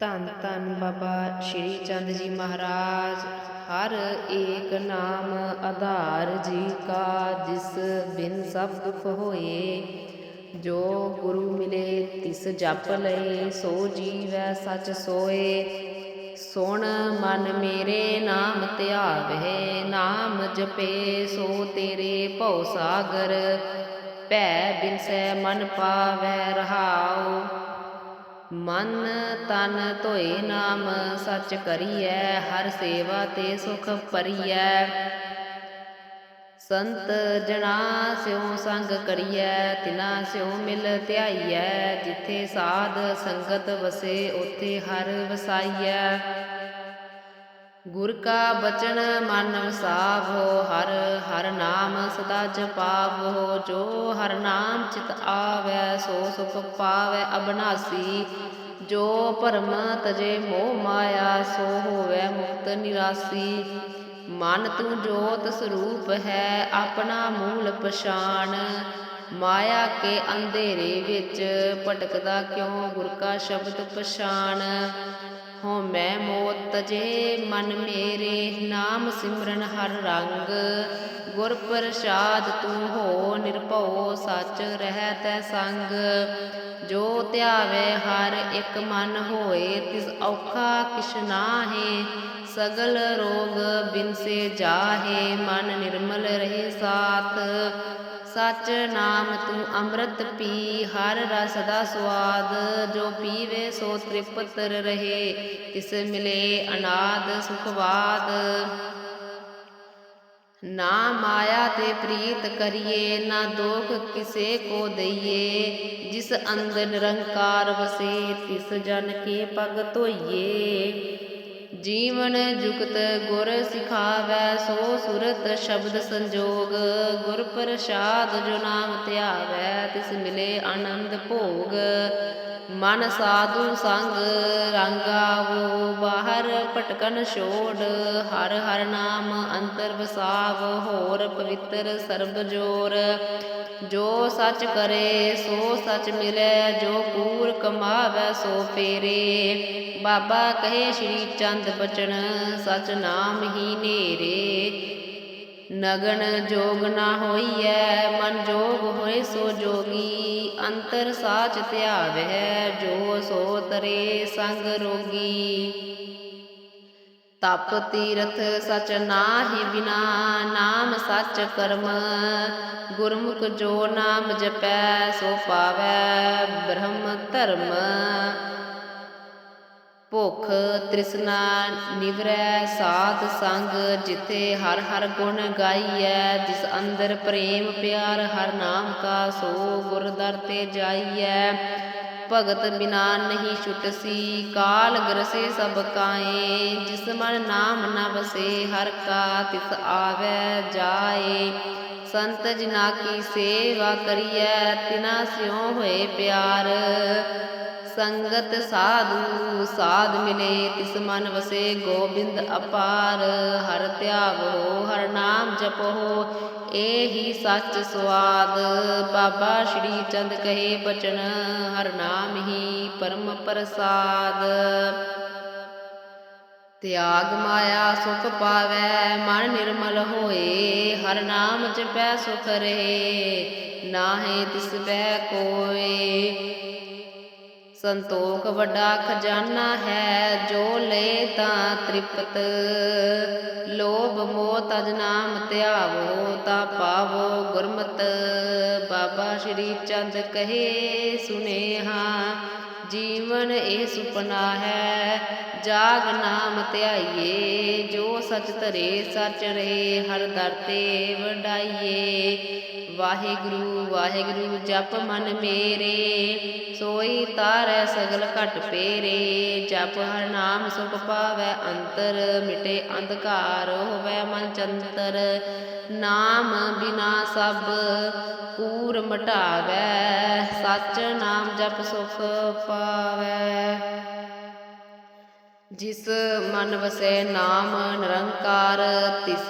ਧੰਨ ਧੰਨ ਬਾਬਾ ਸ਼੍ਰੀ ਚੰਦ ਜੀ ਮਹਾਰਾਜ। ਹਰ ਏਕ ਨਾਮ ਆਧਾਰ ਜੀ ਕਾ, ਜਿਸ ਬਿਨ ਸਭ ਦੁਖ ਹੋਏ ਜੋ ਗੁਰੂ ਮਿਲੇ, ਤਿਸ ਜਪ ਲਏ, ਸੋ ਜੀਵੈ ਸਚ ਸੋਏ। ਸੁਣ ਮਨ ਮੇਰੇ ਨਾਮ ਧਿਆਵਹਿ ਨਾਮ ਜਪੇ ਸੋ ਤੇਰੇ ਭਉ ਸਾਗਰ। ਭੈ ਬਿਨਸੈ ਮਨ ਪਾਵੈ ਰਹਾਉ। ਮਨ ਤਨ ਧੋਏ ਨਾਮ, ਸੱਚ ਕਰੀਐ, ਹਰ ਸੇਵਾ ਤੇ ਸੁਖ ਪਰੀਐ ਸੰਤ ਜਨਾ ਸਿਉ ਸੰਗ ਕਰੀਐ, ਤਿਨਾ ਸਿਉ ਮਿਲ ਧਿਆਈਐ, ਜਿੱਥੇ ਸਾਧ ਸੰਗਤ ਵਸੇ, ਉਥੇ ਹਰ ਵਸਾਈਐ। ਗੁਰ ਕਾ ਬਚਨ ਮਨ ਵਸਾਵੋ ਹਰ ਹਰ ਨਾਮ ਸਦਾ ਜਪਾਵੋ ਜੋ ਹਰ ਨਾਮ ਚਿਤ ਆਵੈ, ਸੋ ਸੁਖ ਪਾਵੈ ਅਬਨਾਸੀ। ਜੋ ਭਰਮ ਤਜੇ ਮੋਹ ਮਾਇਆ, ਸੋ ਹੋਵੈ ਮੁਕਤ ਨਿਰਾਸੀ। ਮਨ ਤੂੰ ਜੋਤ ਸਰੂਪ ਹੈ, ਆਪਣਾ ਮੂਲ ਪਛਾਣ। ਮਾਇਆ ਕੇ ਅੰਧੇਰੇ ਵਿੱਚ ਭਟਕਦਾ ਕਿਉਂ? ਗੁਰ ਕਾ ਸ਼ਬਦ ਪਛਾਣ। ਹੋ, ਮੈਂ ਮੋਤ ਜੇ ਮਨ ਮੇਰੇ ਨਾਮ ਸਿਮਰਨ ਹਰ ਰੰਗ। ਗੁਰ ਪ੍ਰਸਾਦ ਤੂੰ ਹੋ ਨਿਰਭਉ, ਸੱਚ ਰਹਿ ਤੈ ਸੰਗ। ਜੋ ਧਿਆਵੇ ਹਰ ਇੱਕ ਮਨ ਹੋਏ, ਤਿਸ ਔਖਾ ਕਿਛ ਨਾਹੀ। ਸਗਲ ਰੋਗ ਬਿਨਸੇ ਜਾਹੇ, ਮਨ ਨਿਰਮਲ ਰਹੇ ਸਾਥ। ਸਚ ਨਾਮ ਤੂੰ ਅੰਮ੍ਰਿਤ ਪੀ, ਹਰ ਰਸ ਦਾ ਸਵਾਦ ਜੋ ਪੀਵੇ ਸੋ ਤ੍ਰਿਪਤਰ ਰਹੇ, ਤਿਸ ਮਿਲੇ ਅਨਾਦ ਸੁਖਵਾਦ। ਨਾ ਮਾਇਆ ਤੇ ਪ੍ਰੀਤ ਕਰੀਏ, ਨਾ ਦੋਖ ਕਿਸੇ ਕੋ ਦਈਏ। ਜਿਸ ਅੰਦਰ ਨਿਰੰਕਾਰ ਵਸੇ, ਤਿਸ ਜਨ ਕੇ ਪਗ ਧੋਈਏ। ਜੀਵਨ ਜੁਗਤ ਗੁਰ ਸਿਖਾਵੈ, ਸੋ ਸੁਰਤ ਸ਼ਬਦ ਸੰਜੋਗ। ਗੁਰ ਪ੍ਰਸਾਦ ਜੋ ਨਾਮ ਧਿਆਵੈ, ਤਿਸ ਮਿਲੇ ਆਨੰਦ ਭੋਗ। ਮਨ ਸਾਧੂ ਸੰਗ ਰੰਗਾਵੋ ਬਾਹਰ ਭਟਕਨ ਛੋੜ। ਹਰ ਹਰ ਨਾਮ ਅੰਤਰ ਵਸਾਵ, ਹੋਰ ਪਵਿੱਤਰ ਸਰਬ ਜੋਰ। ਜੋ ਸੱਚ ਕਰੇ, ਸੋ ਸੱਚ ਮਿਲੇ, ਜੋ ਕੂਰ ਕਮਾਵੇ, ਸੋ ਫੇਰੇ। ਬਾਬਾ ਕਹੇ ਸ਼੍ਰੀ ਚੰਦ ਬਚਨ, ਸਚ ਨਾਮ ਹੀ ਨੇਰੇ। ਨਗਨ ਜੋਗ ਨਾ ਹੋਈਐ, ਮਨ ਜੋਗ ਹੋਏ ਸੋ ਜੋਗੀ। ਅੰਤਰ ਸਾਚ ਧਿਆਵੈ, ਜੋ ਸੋ ਤਰੇ ਸੰਗ ਰੋਗੀ। ਤਪ ਤੀਰਥ ਸਚ ਨਾਹੀ ਬਿਨਾ ਨਾਮ ਸੱਚ ਕਰਮ। ਗੁਰਮੁਖ ਜੋ ਨਾਮ ਜਪੈ, ਸੋ ਪਾਵੈ ਬ੍ਰਹਮ ਧਰਮ। ਭੁਖ ਤ੍ਰਿਸ਼ਨਾ ਨਿਵਰੈ, ਸਾਧ ਸੰਗ ਜਿਥੇ ਹਰ ਹਰ ਗੁਣ ਗਾਈਐ। ਜਿਸ ਅੰਦਰ ਪ੍ਰੇਮ ਪਿਆਰ ਹਰ ਨਾਮ ਕਾ, ਸੋ ਗੁਰ ਦਰ ਤੇ ਜਾਈਐ। ਭਗਤ ਬਿਨਾ ਨਹੀਂ ਛੁਟਸੀ। ਕਾਲ ਗਰਸੇ ਸਭ ਕਾਏ, ਜਿਸ ਮਨ ਨਾਮ ਨ ਵਸੇ, ਹਰ ਕਾ ਤਿਸ ਆਵੈ ਜਾਏ। ਸੰਤ ਜਿਨਾ ਕੀ ਸੇਵਾ ਕਰੀਐ ਤਿਨਾ ਸਿਉ ਹੋਏ ਪਿਆਰ। ਸੰਗਤ ਸਾਧੂ, ਸਾਧ ਮਿਲੇ, ਤਿਸ ਮਨ ਵਸੇ ਗੋਬਿੰਦ ਅਪਾਰ। ਹਰ ਧਿਆਵੋ ਹਰ ਨਾਮ ਜਪੋ, ਏਹੀ ਸੱਚ ਸੁਆਦ। ਬਾਬਾ ਸ਼੍ਰੀ ਚੰਦ ਕਹੇ ਬਚਨ, ਹਰ ਨਾਮ ਹੀ ਪਰਮ ਪ੍ਰਸਾਦ। ਤਿਆਗ ਮਾਇਆ ਸੁਖ ਪਾਵੈ, ਮਨ ਨਿਰਮਲ ਹੋਏ, ਹਰ ਨਾਮ ਜਪੈ ਸੁਖ ਰਹੇ, ਨਾਹੇ ਤਿਸ ਬੈ ਕੋਏ। ਸੰਤੋਖ ਵੱਡਾ ਖਜ਼ਾਨਾ ਹੈ, ਜੋ ਲੈ ਤਾਂ ਤ੍ਰਿਪਤ। ਲੋਭ ਮੋਹ ਤਜ ਨਾਮ ਧਿਆਵੋ, ਤਾਂ ਪਾਵੋ ਗੁਰਮਤ। ਬਾਬਾ ਸ਼੍ਰੀ ਚੰਦ ਕਹੇ, ਸੁਨੇਹਾ, ਜੀਵਨ ਇਹ ਸੁਪਨਾ ਹੈ, ਜਾਗ ਨਾਮ ਧਿਆਈਏ। ਜੋ ਸਚ ਧਰੇ, ਸਚ ਰੇ ਹਰ ਦਰ ਤੇ ਵਡਾਈਏ। ਵਾਹਿਗੁਰੂ ਵਾਹਿਗੁਰੂ ਜਪ ਮਨ ਮੇਰੇ। ਸੋਈ ਤਾਰੈ ਸਗਲ ਘਟ ਪੇਰੇ। ਜਪ ਹਰ ਨਾਮ ਸੁਖ ਪਾਵੈ ਅੰਤਰ, ਮਿਟੇ ਅੰਧਕਾਰ ਹੋਵੈ ਮਨ ਚੰਤਰ। ਨਾਮ ਬਿਨਾ ਸਭ ਕੂਰ ਮਟਾਵੈ, ਸੱਚ ਨਾਮ ਜਪ ਸੁਖ ਪਾਵੈ। ਜਿਸ ਮਨ ਵਸੈ ਨਾਮ ਨਿਰੰਕਾਰ, ਤਿਸ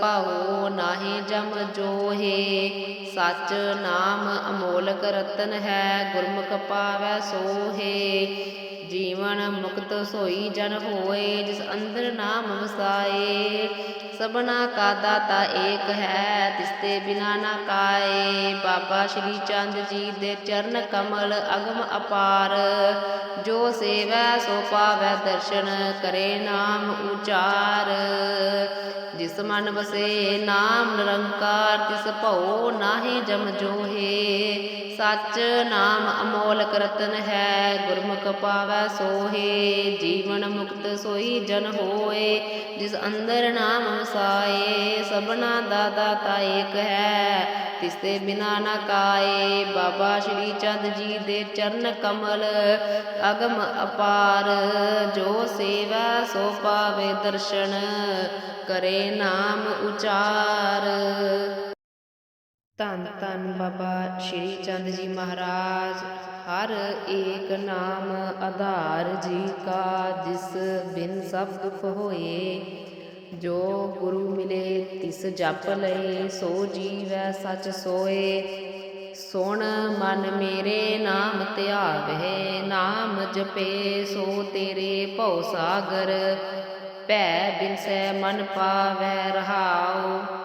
ਭਾਉ ਨਾਹੀ ਜਮ ਜੋਹੇ। ਸਚ ਨਾਮ ਅਮੋਲਕ ਰਤਨ ਹੈ, ਗੁਰਮੁਖ ਪਾਵੈ ਸੋਹੇ। ਜੀਵਨ ਮੁਕਤ ਸੋਈ ਜਨ ਹੋਏ, ਜਿਸ ਅੰਦਰ ਨਾਮ ਵਸਾਏ, ਸਭਨਾ ਕਾ ਦਾਤਾ ਏਕ ਹੈ ਤਿਸ ਤੇ ਬਿਨਾ ਨਾ ਕਾਏ। ਬਾਬਾ ਸ਼੍ਰੀ ਚੰਦ ਜੀ ਦੇ ਚਰਨ ਕਮਲ ਅਗਮ ਅਪਾਰ। ਜੋ ਸੇਵੈ, ਸੋ ਪਾਵੈ ਦਰਸ਼ਨ, ਕਰੇ ਨਾਮ ਉਚਾਰ। ਜਿਸ ਮਨ ਵਸੇ, ਨਾਮ ਨਿਰੰਕਾਰ, ਤਿਸ ਭਉ ਨਾਹੀ ਜਮ ਜੋਹੇ। ਸੱਚ ਨਾਮ ਅਮੋਲਕ ਰਤਨ ਹੈ, ਗੁਰਮੁਖ ਪਾਵੈ ਸੋਹੇ, ਜੀਵਨ ਮੁਕਤ ਸੋਈ ਜਨ ਹੋਏ, ਜਿਸ ਅੰਦਰ ਨਾਮ ਵਸਾਏ, ਸਭਨਾ ਦਾ ਦਾਤਾ ਏਕ ਹੈ, ਤਿਸ ਤੇ ਬਿਨਾ ਨਾ ਕਾਏ, ਬਾਬਾ ਸ਼੍ਰੀ ਚੰਦ ਜੀ ਦੇ ਚਰਨ ਕਮਲ, ਅਗਮ ਅਪਾਰ, ਜੋ ਸੇਵਾ ਸੋ ਪਾਵੇ ਦਰਸ਼ਨ, ਕਰੇ ਨਾਮ ਉਚਾਰ। ਧੰਨ ਧੰਨ ਬਾਬਾ ਸ਼੍ਰੀ ਚੰਦ ਜੀ ਮਹਾਰਾਜ। ਹਰ ਏਕ ਨਾਮ ਆਧਾਰ ਜੀ ਕਾ, ਜਿਸ ਬਿਨ ਸਭ ਦੁਖ ਹੋਏ। ਜੋ ਗੁਰੂ ਮਿਲੇ, ਤਿਸ ਜਪ ਲਏ, ਸੋ ਜੀਵੈ ਸਚ ਸੋਏ। ਸੁਣ ਮਨ ਮੇਰੇ ਨਾਮ ਧਿਆਵੇ, ਨਾਮ ਜਪੇ ਸੋ ਤੇਰੇ ਭਉ ਸਾਗਰ। ਭੈ ਬਿਨਸੈ ਮਨ ਪਾਵੈ ਰਹਾਉ।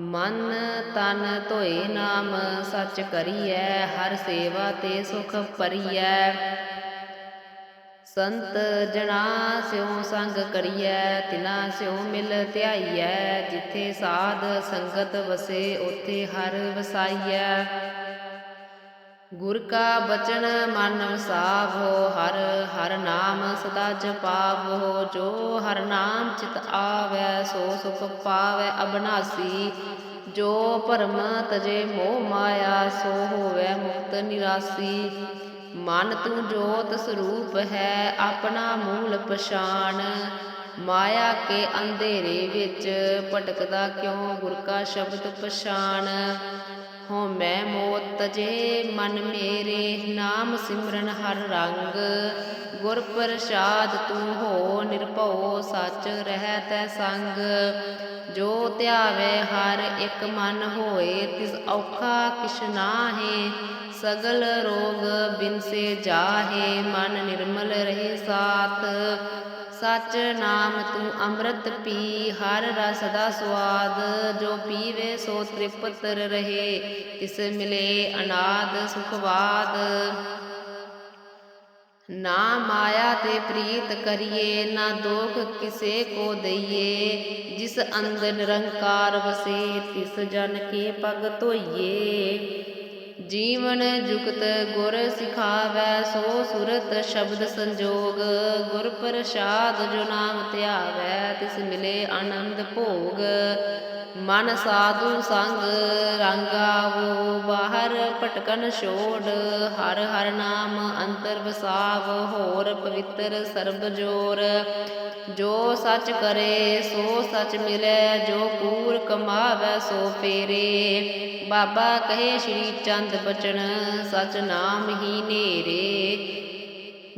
ਮਨ ਤਨ ਧੋਏ ਨਾਮ, ਸੱਚ ਕਰੀਐ, ਹਰ ਸੇਵਾ ਤੇ ਸੁਖ ਪਰੀਐ ਸੰਤ ਜਣਾ ਸਿਉ ਸੰਗ ਕਰੀਐ, ਤਿਨਾ ਸਿਉ ਮਿਲ ਧਿਆਈਐ, ਜਿੱਥੇ ਸਾਧ ਸੰਗਤ ਵਸੇ, ਉਥੇ ਹਰ ਵਸਾਈਐ। ਗੁਰ ਕਾ ਬਚਨ ਮਨ ਵਸਾਵੋ ਹਰ ਹਰ ਨਾਮ ਸਦਾ ਜਪਾਵੋ, ਜੋ ਹਰ ਨਾਮ ਚਿਤ ਆਵੈ, ਸੋ ਸੁਖ ਪਾਵੈ ਅਬਨਾਸੀ। ਜੋ ਭਰਮ ਤਜੇ ਮੋਹ ਮਾਇਆ, ਸੋ ਹੋਵੈ ਮੁਕਤ ਨਿਰਾਸੀ। ਮਨ ਤੂੰ ਜੋਤ ਸਰੂਪ ਹੈ, ਆਪਣਾ ਮੂਲ ਪਛਾਣ। ਮਾਇਆ ਕੇ ਅੰਧੇਰੇ ਵਿੱਚ ਭਟਕਦਾ ਕਿਉਂ? ਗੁਰ ਕਾ ਸ਼ਬਦ ਪਛਾਣ। ਹੋ ਮੈਂ ਮੋਤ ਤਜੇ ਮਨ ਮੇਰੇ, ਨਾਮ ਸਿਮਰਨ ਹਰ ਰੰਗ। ਗੁਰ ਪ੍ਰਸਾਦ ਤੂੰ ਹੋ ਨਿਰਭਉ, ਸੱਚ ਰਹਿ ਤੈ ਸੰਗ। ਜੋ ਧਿਆਵੇ ਹਰ ਇੱਕ ਮਨ ਹੋਏ, ਤਿਸ ਔਖਾ ਕਿਛ ਨਾਹੀ। ਸਗਲ ਰੋਗ ਬਿਨਸੇ ਜਾਹੇ, ਮਨ ਨਿਰਮਲ ਰਹੇ ਸਾਥ। ਸਚ ਨਾਮ ਤੂੰ ਅੰਮ੍ਰਿਤ ਪੀ, ਹਰ ਰਸ ਦਾ ਸਵਾਦ ਜੋ ਪੀਵੇ ਸੋ ਤ੍ਰਿਪਤ ਰਹੇ, ਤਿਸ ਮਿਲੇ ਅਨਾਦ ਸੁਖਵਾਦ। ਨਾ ਮਾਇਆ ਤੇ ਪ੍ਰੀਤ ਕਰੀਏ, ਨਾ ਦੋਖ ਕਿਸੇ ਕੋ ਦਈਏ। ਜਿਸ ਅੰਦਰ ਨਿਰੰਕਾਰ ਵਸੇ, ਤਿਸ ਜਨ ਕੇ ਪਗ ਧੋਈਏ। ਜੀਵਨ ਜੁਗਤ ਗੁਰ ਸਿਖਾਵੈ, ਸੋ ਸੁਰਤ ਸ਼ਬਦ ਸੰਜੋਗ। ਗੁਰ ਪ੍ਰਸਾਦ ਜੋ ਨਾਮ ਧਿਆਵੈ, ਤਿਸ ਮਿਲੇ ਆਨੰਦ ਭੋਗ। ਮਨ ਸਾਧੂ ਸੰਗ ਰੰਗਾਵੋ ਬਾਹਰ ਭਟਕਨ ਛੋੜ। ਹਰ ਹਰ ਨਾਮ ਅੰਤਰ ਵਸਾਵ, ਹੋਰ ਪਵਿੱਤਰ ਸਰਬ ਜੋਰ। ਜੋ ਸੱਚ ਕਰੇ, ਸੋ ਸੱਚ ਮਿਲੇ, ਜੋ ਕੂਰ ਕਮਾਵੇ, ਸੋ ਫੇਰੇ। ਬਾਬਾ ਕਹੇ ਸ਼੍ਰੀ ਚੰਦ ਬਚਨ, ਸਚ ਨਾਮ ਹੀ ਨੇਰੇ।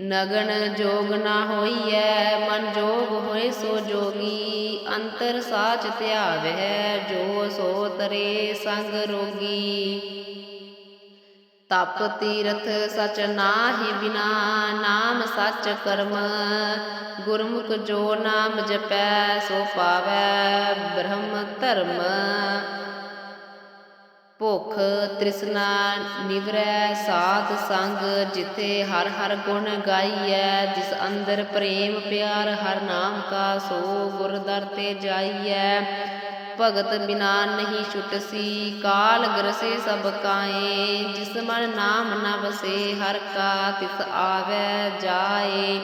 ਨਗਨ ਜੋਗ ਨਾ ਹੋਈਐ, ਮਨ ਜੋਗ ਹੋਏ ਸੋ ਜੋਗੀ। ਅੰਤਰ ਸਾਚ ਧਿਆਵੈ, ਜੋ ਸੋ ਤਰੇ ਸੰਗ ਰੋਗੀ। ਤਪ ਤੀਰਥ ਸਚ ਨਾਹੀ ਬਿਨਾ ਨਾਮ ਸੱਚ ਕਰਮ, ਗੁਰਮੁਖ ਜੋ ਨਾਮ ਜਪੈ ਸੋ ਪਾਵੈ ਬ੍ਰਹਮ ਧਰਮ। ਭੁਖ ਤ੍ਰਿਸ਼ਨਾ ਨਿਵਰੈ ਸਾਧ ਸੰਗ, ਜਿਥੇ ਹਰ ਹਰ ਗੁਣ ਗਾਈਐ, ਜਿਸ ਅੰਦਰ ਪ੍ਰੇਮ ਪਿਆਰ ਹਰ ਨਾਮ ਕਾ ਸੋ ਗੁਰ ਦਰ ਤੇ ਜਾਈਐ। ਭਗਤ ਬਿਨਾ ਨਹੀਂ ਛੁਟਸੀ ਕਾਲ ਗਰਸੇ ਸਭ ਕਾਏ, ਜਿਸ ਮਨ ਨਾਮ ਨ ਵਸੇ, ਹਰ ਕਾ ਤਿਸ ਆਵੈ ਜਾਏ।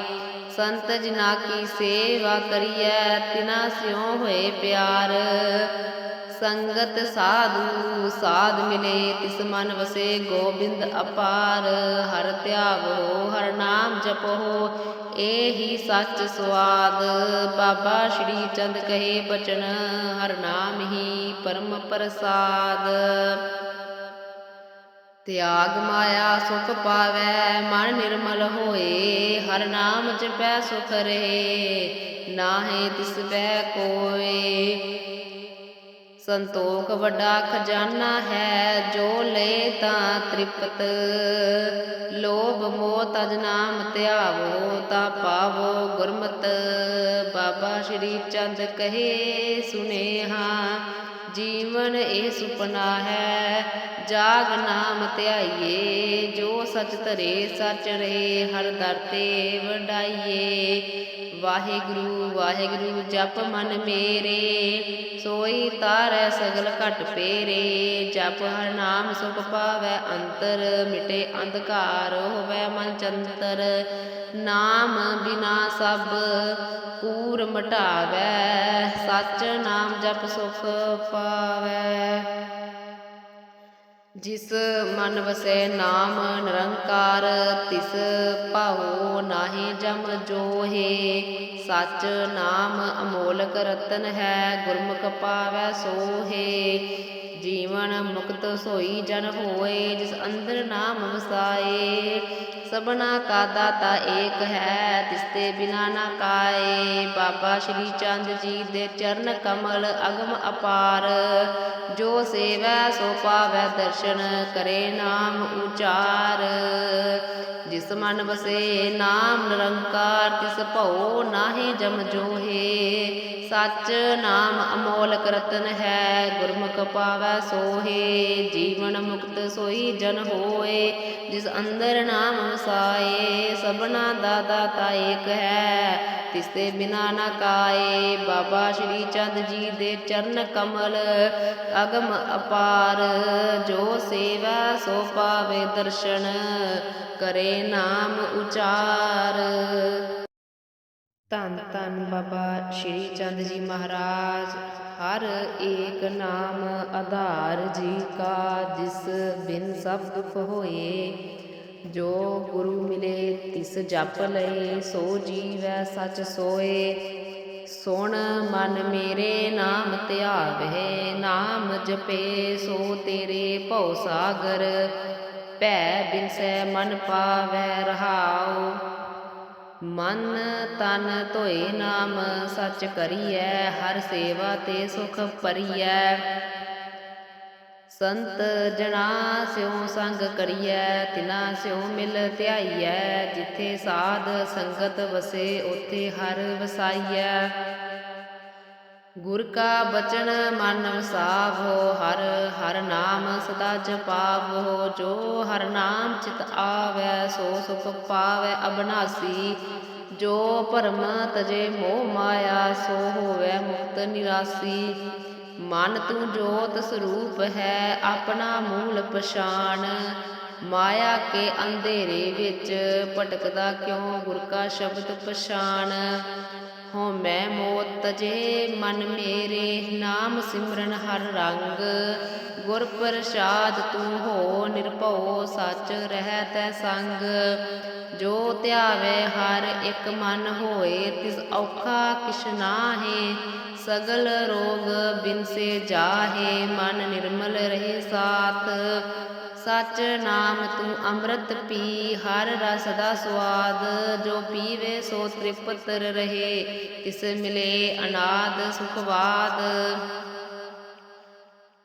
ਸੰਤ ਜਨਾ ਕੀ ਸੇਵਾ ਕਰੀਐ ਤਿਨਾ ਸਿਉ ਹੋਏ ਪਿਆਰ। ਸੰਗਤ ਸਾਧੂ, ਸਾਧ ਮਿਲੇ, ਤਿਸ ਮਨ ਵਸੇ ਗੋਬਿੰਦ ਅਪਾਰ। ਹਰ ਧਿਆਵੋ, ਹਰ ਨਾਮ ਜਪੋ, ਏਹੀ ਸੱਚ ਸੁਆਦ। ਬਾਬਾ ਸ਼੍ਰੀ ਚੰਦ ਕਹੇ ਬਚਨ, ਹਰ ਨਾਮ ਹੀ ਪਰਮ ਪ੍ਰਸਾਦ। ਤਿਆਗ ਮਾਇਆ ਸੁਖ ਪਾਵੈ, ਮਨ ਨਿਰਮਲ ਹੋਏ, ਹਰ ਨਾਮ ਜਪੈ ਸੁਖ ਰਹੇ, ਨਾਹੇ ਤਿਸ ਬੈ ਕੋਏ। ਸੰਤੋਖ ਵੱਡਾ ਖਜ਼ਾਨਾ ਹੈ, ਜੋ ਲੈ ਤਾਂ ਤ੍ਰਿਪਤ। ਲੋਭ ਮੋਹ ਤਜ ਨਾਮ ਧਿਆਵੋ, ਤਾਂ ਪਾਵੋ ਗੁਰਮਤ। ਬਾਬਾ ਸ਼੍ਰੀ ਚੰਦ ਕਹੇ, ਸੁਨੇਹਾ, ਜੀਵਨ ਇਹ ਸੁਪਨਾ ਹੈ, ਜਾਗ ਨਾਮ ਧਿਆਈਏ, ਜੋ ਸਚ ਧਰੇ, ਸਚ ਰਹੇ, ਹਰ ਦਰ ਤੇ ਵਡਾਈਏ। ਵਾਹਿਗੁਰੂ ਵਾਹਿਗੁਰੂ ਜਪ ਮਨ ਮੇਰੇ। ਸੋਈ ਤਾਰੈ ਸਗਲ ਘਟ ਪੇਰੇ। ਜਪ ਹਰ ਨਾਮ ਸੁਖ ਪਾਵੈ ਅੰਤਰ, ਮਿਟੇ ਅੰਧਕਾਰ ਹੋਵੈ ਮਨ ਚੰਤਰ। ਨਾਮ ਬਿਨਾ ਸਭ ਕੂਰ ਮਟਾਵੈ, ਸਚ ਨਾਮ ਜਪ ਸੁਖ ਪਾਵੈ। ਜਿਸ ਮਨ ਵਸੈ ਨਾਮ ਨਿਰੰਕਾਰ, ਤਿਸ ਭਾਉ ਨਾਹੀ ਜਮ ਜੋਹੇ। ਸਚ ਨਾਮ ਅਮੋਲਕ ਰਤਨ ਹੈ, ਗੁਰਮੁਖ ਪਾਵੈ ਸੋਹੇ। ਜੀਵਨ ਮੁਕਤ ਸੋਈ ਜਨ ਹੋਏ, ਜਿਸ ਅੰਦਰ ਨਾਮ ਵਸਾਏ। ਸਭਨਾ ਕਾ ਦਾਤਾ ਏਕ ਹੈ, ਤਿਸ ਤੇ ਬਿਨਾ ਨਾ ਕਾਏ। ਬਾਬਾ ਸ਼੍ਰੀ ਚੰਦ ਜੀ ਦੇ ਚਰਨ ਕਮਲ ਅਗਮ ਅਪਾਰ। ਜੋ ਸੇਵੈ, ਸੋ ਪਾਵੈ ਦਰਸ਼ਨ, ਕਰੇ ਨਾਮ ਉਚਾਰ। ਜਿਸ ਮਨ ਵਸੇ, ਨਾਮ ਨਿਰੰਕਾਰ, ਤਿਸ ਭਉ ਨਾਹੀ ਜਮ ਜੋਹੇ। ਸਚ ਨਾਮ ਅਮੋਲਕ ਰਤਨ ਹੈ, ਗੁਰਮੁਖ ਪਾਵੈ ਸੋਹੇ, ਜੀਵਨ ਮੁਕਤ ਸੋਈ ਜਨ ਹੋਏ, ਜਿਸ ਅੰਦਰ ਨਾਮ ਵਸਾਏ, ਸਭਨਾ ਦਾ ਦਾਤਾ ਏਕ ਹੈ, ਤਿਸ ਤੇ ਬਿਨਾ ਨਾ ਕਾਏ, ਬਾਬਾ ਸ਼੍ਰੀ ਚੰਦ ਜੀ ਦੇ ਚਰਨ ਕਮਲ, ਅਗਮ ਅਪਾਰ, ਜੋ ਸੇਵਾ ਸੋ ਪਾਵੇ ਦਰਸ਼ਨ, ਕਰੇ ਨਾਮ ਉਚਾਰ। ਧੰਨ ਧੰਨ ਬਾਬਾ ਸ਼੍ਰੀ ਚੰਦ ਜੀ ਮਹਾਰਾਜ। ਹਰ ਏਕ ਨਾਮ ਆਧਾਰ ਜੀ ਕਾ ਜਿਸ ਬਿਨ ਸਭ ਦੁਖ ਹੋਏ ਜੋ ਗੁਰੂ ਮਿਲੇ ਤਿਸ ਜਪ ਲਏ, ਸੋ ਜੀਵੈ ਸਚ ਸੋਏ। ਸੁਣ ਮਨ ਮੇਰੇ ਨਾਮ ਧਿਆਵੇ, ਨਾਮ ਜਪੇ ਸੋ ਤੇਰੇ ਭਉ ਸਾਗਰ। ਭੈ ਬਿਨਸੈ ਮਨ ਪਾਵੈ ਰਹਾਉ। ਮਨ ਤਨ ਧੋਏ ਨਾਮ, ਸੱਚ ਕਰੀਐ, ਹਰ ਸੇਵਾ ਤੇ ਸੁਖ ਪਰੀਐ ਸੰਤ ਜਣਾ ਸਿਉ ਸੰਗ ਕਰੀਐ, ਤਿਨਾ ਸਿਉ ਮਿਲ ਧਿਆਈਐ, ਜਿੱਥੇ ਸਾਧ ਸੰਗਤ ਵਸੇ, ਉਥੇ ਹਰ ਵਸਾਈਐ। ਗੁਰ ਕਾ ਬਚਨ ਮਨ ਵਸਾਵੋ ਹਰ ਹਰ ਨਾਮ ਸਦਾ ਜਪਾਵੋ ਜੋ ਹਰ ਨਾਮ ਚਿਤ ਆਵੈ, ਸੋ ਸੁਖ ਪਾਵੈ ਅਬਨਾਸੀ। ਜੋ ਭਰਮ ਤਜੇ ਮੋਹ ਮਾਇਆ, ਸੋ ਹੋਵੈ ਮੁਕਤ ਨਿਰਾਸੀ। ਮਨ ਤੂੰ ਜੋਤ ਸਰੂਪ ਹੈ, ਆਪਣਾ ਮੂਲ ਪਛਾਣ। ਮਾਇਆ ਕੇ ਅੰਧੇਰੇ ਵਿੱਚ ਭਟਕਦਾ ਕਿਉਂ, ਗੁਰ ਕਾ ਸ਼ਬਦ ਪਛਾਣ। ਹੋ ਮੈਂ ਮੋਤ ਤਜੇ ਮਨ ਮੇਰੇ, ਨਾਮ ਸਿਮਰਨ ਹਰ ਰੰਗ। ਗੁਰ ਪ੍ਰਸਾਦ ਤੂੰ ਹੋ ਨਿਰਭਉ, ਸੱਚ ਰਹਿ ਤੈ ਸੰਗ। ਜੋ ਧਿਆਵੇ ਹਰ ਇੱਕ ਮਨ ਹੋਏ, ਤਿਸ ਔਖਾ ਕਿਛ ਨਾਹੀ। ਸਗਲ ਰੋਗ ਬਿਨ ਸੇ ਜਾਹੇ, ਮਨ ਨਿਰਮਲ ਰਹੇ ਸਾਥ। ਸਚ ਨਾਮ ਤੂੰ ਅੰਮ੍ਰਿਤ ਪੀ, ਹਰ ਰਸ ਦਾ ਸਵਾਦ ਜੋ ਪੀਵੇ ਸੋ ਤ੍ਰਿਪਤ ਰਹੇ, ਤਿਸ ਮਿਲੇ ਅਨਾਦ ਸੁਖਵਾਦ।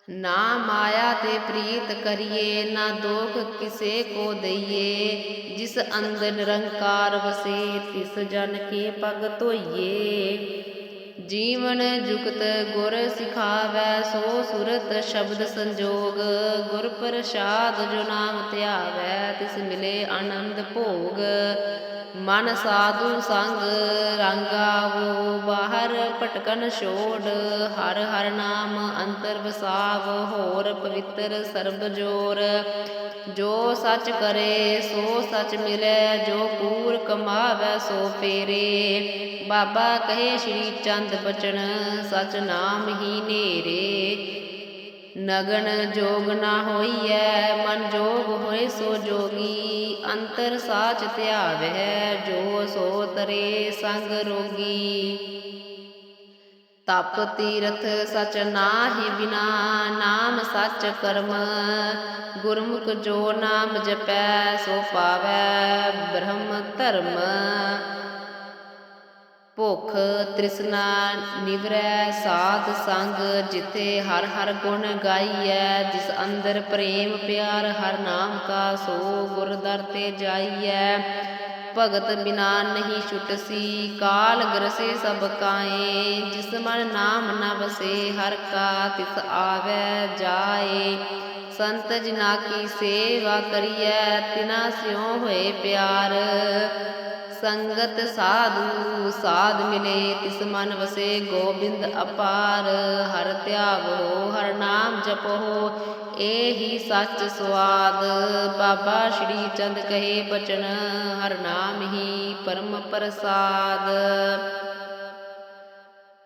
ਨਾ ਮਾਇਆ ਤੇ ਪ੍ਰੀਤ ਕਰੀਏ, ਨਾ ਦੋਖ ਕਿਸੇ ਕੋ ਦਈਏ, ਜਿਸ ਅੰਦਰ ਨਿਰੰਕਾਰ ਵਸੇ, ਤਿਸ ਜਨ ਕੇ ਪਗ ਧੋਈਏ। ਜੀਵਨ ਜੁਗਤ ਗੁਰ ਸਿਖਾਵੈ, ਸੋ ਸੁਰਤ ਸ਼ਬਦ ਸੰਜੋਗ। ਗੁਰ ਪ੍ਰਸਾਦ ਜੋ ਨਾਮ ਧਿਆਵੈ, ਤਿਸ ਮਿਲੇ ਆਨੰਦ ਭੋਗ। ਮਨ ਸਾਧੂ ਸੰਗ ਰੰਗਾਵੋ ਬਾਹਰ ਭਟਕਨ ਛੋੜ। ਹਰ ਹਰ ਨਾਮ ਅੰਤਰ ਵਸਾਵ, ਹੋਰ ਪਵਿੱਤਰ ਸਰਬ ਜੋਰ। ਜੋ ਸੱਚ ਕਰੇ, ਸੋ ਸੱਚ ਮਿਲੇ, ਜੋ ਕੂਰ ਕਮਾਵੇ, ਸੋ ਫੇਰੇ। ਬਾਬਾ ਕਹੇ ਸ਼੍ਰੀ ਚੰਦ ਬਚਨ, ਸਚ ਨਾਮ ਹੀ ਨੇਰੇ। ਨਗਨ ਜੋਗ ਨਾ ਹੋਈਐ, ਮਨ ਜੋਗ ਹੋਏ ਸੋ ਜੋਗੀ। ਅੰਤਰ ਸਾਚ ਧਿਆਵੈ, ਜੋ ਸੋ ਤਰੇ ਸੰਗ ਰੋਗੀ। ਤਪ ਤੀਰਥ ਸਚ ਨਾਹੀ ਬਿਨਾ ਨਾਮ ਸੱਚ ਕਰਮ। ਗੁਰਮੁਖ ਜੋ ਨਾਮ ਜਪੈ, ਸੋ ਪਾਵੈ ਬ੍ਰਹਮ ਧਰਮ। ਭੋ ਭੁਖ ਤ੍ਰਿਸ਼ਨਾ ਨਿਵਰੈ, ਸਾਧ ਸੰਗ ਜਿਥੇ ਹਰ ਹਰ ਗੁਣ ਗਾਈਐ। ਜਿਸ ਅੰਦਰ ਪ੍ਰੇਮ ਪਿਆਰ ਹਰ ਨਾਮ ਕਾ, ਸੋ ਗੁਰ ਦਰ ਤੇ ਜਾਈਐ। ਭਗਤ ਬਿਨਾ ਨਹੀਂ ਛੁਟਸੀ ਕਾਲ ਗਰਸੇ ਸਭ ਕਾਏ, ਜਿਸ ਮਨ ਨਾਮ ਨ ਬਸੇ ਹਰ ਕਾ ਤਿਸ ਆਵੈ ਜਾਏ। ਸੰਤ ਜਿਨਾ ਕੀ ਸੇਵਾ ਕਰੀਐ, ਤਿਨਾ ਸਿਉ ਹੋਏ ਪਿਆਰ। ਸੰਗਤ ਸਾਧੂ, ਸਾਧ ਮਿਲੇ, ਤਿਸ ਮਨ ਵਸੇ ਗੋਬਿੰਦ ਅਪਾਰ। ਹਰ ਧਿਆਵੋ ਹਰ ਨਾਮ ਜਪੋ ਏਹੀ ਸੱਚ ਸੁਆਦ। ਬਾਬਾ ਸ਼੍ਰੀ ਚੰਦ ਕਹੇ ਬਚਨ, ਹਰ ਨਾਮ ਹੀ ਪਰਮ ਪ੍ਰਸਾਦ।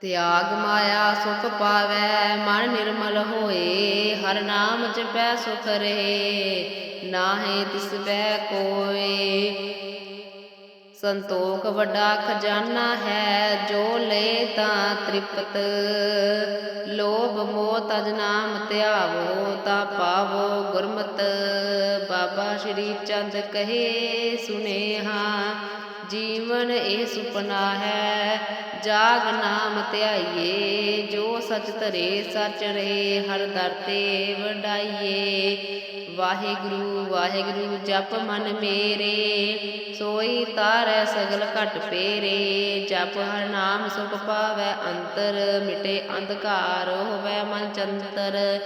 ਤਿਆਗ ਮਾਇਆ ਸੁਖ ਪਾਵੈ, ਮਨ ਨਿਰਮਲ ਹੋਏ, ਹਰ ਨਾਮ ਜਪੈ ਸੁਖ ਰਹੇ, ਨਾਹੇ ਤਿਸ ਬੈ ਕੋਏ। ਸੰਤੋਖ ਵੱਡਾ ਖਜ਼ਾਨਾ ਹੈ, ਜੋ ਲੈ ਤਾਂ ਤ੍ਰਿਪਤ। ਲੋਭ ਮੋਹ ਤਜ ਨਾਮ ਧਿਆਵੋ, ਤਾਂ ਪਾਵੋ ਗੁਰਮਤ। ਬਾਬਾ ਸ਼੍ਰੀ ਚੰਦ ਕਹੇ, ਸੁਨੇਹਾ, ਜੀਵਨ ਇਹ ਸੁਪਨਾ ਹੈ। ਜਾਗ ਨਾਮ ਧਿਆਈਏ, ਜੋ ਸਚ ਧਰੇ, ਸਚ ਰੇ ਹਰ ਦਰ ਤੇ ਵਡਾਈਏ। ਵਾਹਿਗੁਰੂ ਵਾਹਿਗੁਰੂ ਜਪ ਮਨ ਮੇਰੇ। ਸੋਈ ਤਾਰੈ ਸਗਲ ਘਟ ਪੇਰੇ। ਜਪ ਹਰ ਨਾਮ ਸੁਖ ਪਾਵੈ ਅੰਤਰ, ਮਿਟੇ ਅੰਧਕਾਰ ਹੋਵੈ ਮਨ ਚੰਤਰ।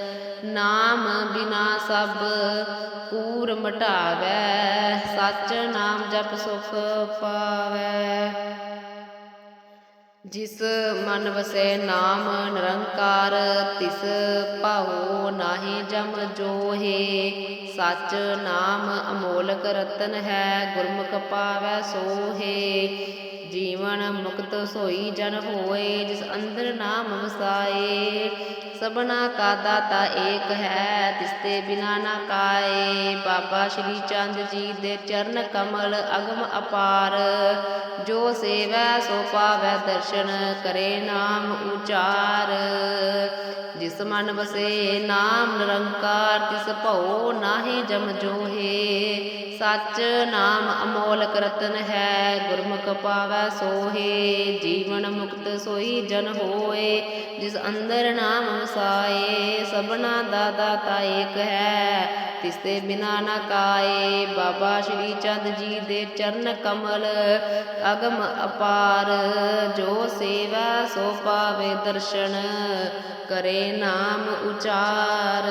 ਨਾਮ ਬਿਨਾ ਸਭ ਕੂਰ ਮਟਾਵੈ, ਸਚ ਨਾਮ ਜਪ ਸੁਖ ਪਾਵੈ। ਜਿਸ ਮਨ ਵਸੈ ਨਾਮ ਨਿਰੰਕਾਰ, ਤਿਸ ਭਾਉ ਨਾਹੀ ਜਮ ਜੋਹੇ। ਸਚ ਨਾਮ ਅਮੋਲਕ ਰਤਨ ਹੈ, ਗੁਰਮੁਖ ਪਾਵੈ ਸੋਹੇ। ਜੀਵਨ ਮੁਕਤ ਸੋਈ ਜਨ ਹੋਏ, ਜਿਸ ਅੰਦਰ ਨਾਮ ਵਸਾਏ। ਸਭਨਾ ਕਾ ਦਾਤਾ ਏਕ ਹੈ ਤਿਸ ਤੇ ਬਿਨਾ ਨਾ ਕਾਏ। ਬਾਬਾ ਸ਼੍ਰੀ ਚੰਦ ਜੀ ਦੇ ਚਰਨ ਕਮਲ ਅਗਮ ਅਪਾਰ। ਜੋ ਸੇਵੈ, ਸੋ ਪਾਵੈ ਦਰਸ਼ਨ, ਕਰੇ ਨਾਮ ਉਚਾਰ। ਜਿਸ ਮਨ ਵਸੇ, ਨਾਮ ਨਿਰੰਕਾਰ, ਤਿਸ ਭਉ ਨਾਹੀ ਜਮ ਜੋਹੇ। ਸੱਚ ਨਾਮ ਅਮੋਲਕ ਰਤਨ ਹੈ, ਗੁਰਮੁਖ ਪਾਵੈ ਸੋਹੇ, ਜੀਵਨ ਮੁਕਤ ਸੋਈ ਜਨ ਹੋਏ, ਜਿਸ ਅੰਦਰ ਨਾਮ ਵਸਾਏ, ਸਭਨਾ ਦਾ ਦਾਤਾ ਏਕ ਹੈ, ਤਿਸ ਤੇ ਬਿਨਾ ਨਾ ਕਾਏ, ਬਾਬਾ ਸ਼੍ਰੀ ਚੰਦ ਜੀ ਦੇ ਚਰਨ ਕਮਲ, ਅਗਮ ਅਪਾਰ, ਜੋ ਸੇਵਾ ਸੋ ਪਾਵੇ ਦਰਸ਼ਨ, ਕਰੇ ਨਾਮ ਉਚਾਰ।